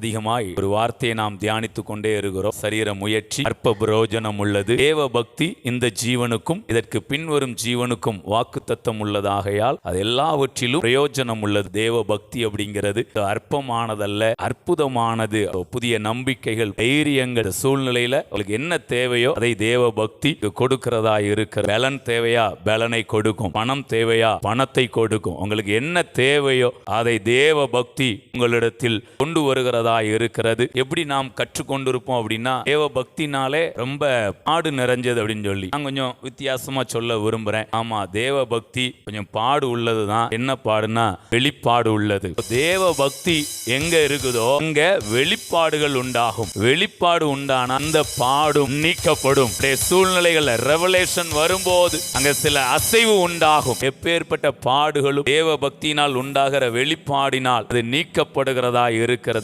அதிகமாய் ஒரு வார்த்தையை நாம் தியானித்துக் கொண்டே இருக்கிறோம். சரீர முயற்சி அற்ப பிரயோஜனம் உள்ளது. தேவ பக்தி இந்த ஜீவனுக்கும் இதற்கு பின்வரும் ஜீவனுக்கும் வாக்குத்தத்தம் உள்ளதாகையால் அது எல்லாவற்றிலும் பிரயோஜனம் உள்ளது. தேவ பக்தி அப்படிங்கிறது அற்பமானதல்ல அற்புதமானது. புதிய நம்பிக்கைகள் தைரியங்கள் சூழ்நிலையில உங்களுக்கு என்ன தேவையோ அதை தேவ பக்தி கொடுக்கிறதா இருக்கிற பலன் தேவையா? பலனை கொடுக்கும். பணம் தேவையா? பணத்தை கொடுக்கும். உங்களுக்கு என்ன தேவையோ அதை தேவ பக்தி உங்களிடத்தில் கொண்டு வருகிறதா இருக்கிறது. எப்படி நாம் கற்றுக்கொண்டிருப்போம் அப்படின்னா தேவ பக்தினாலே ரொம்ப பாடு நிறைஞ்சது அப்படின்னு சொல்லி. நான் கொஞ்சம் வித்தியாசமா சொல்ல விரும்புறேன். ஆமா தேவ பக்தி கொஞ்சம் பாடு உள்ளதுதான். என்ன பாடுனா வெளிப்பாடு உள்ளது. தேவ பக்தி எங்க இருக்குதோ அங்க வெளிப்பாடுகள் உண்டாகும். வெளிப்பாடு உண்டான அந்த பாடும் நீக்கப்படும். அப்படியே சூழ்நிலைகள்ல ரெவலேஷன் வரும்போது அங்க சில அசைவு உண்டாகும். எப்பேற்பட்ட பாடுகளும் தேவ பக்தியினால் உண்டாகிற வெளிப்பாடினால் அது நீக்கப்படுகிறதா இருக்கிறது.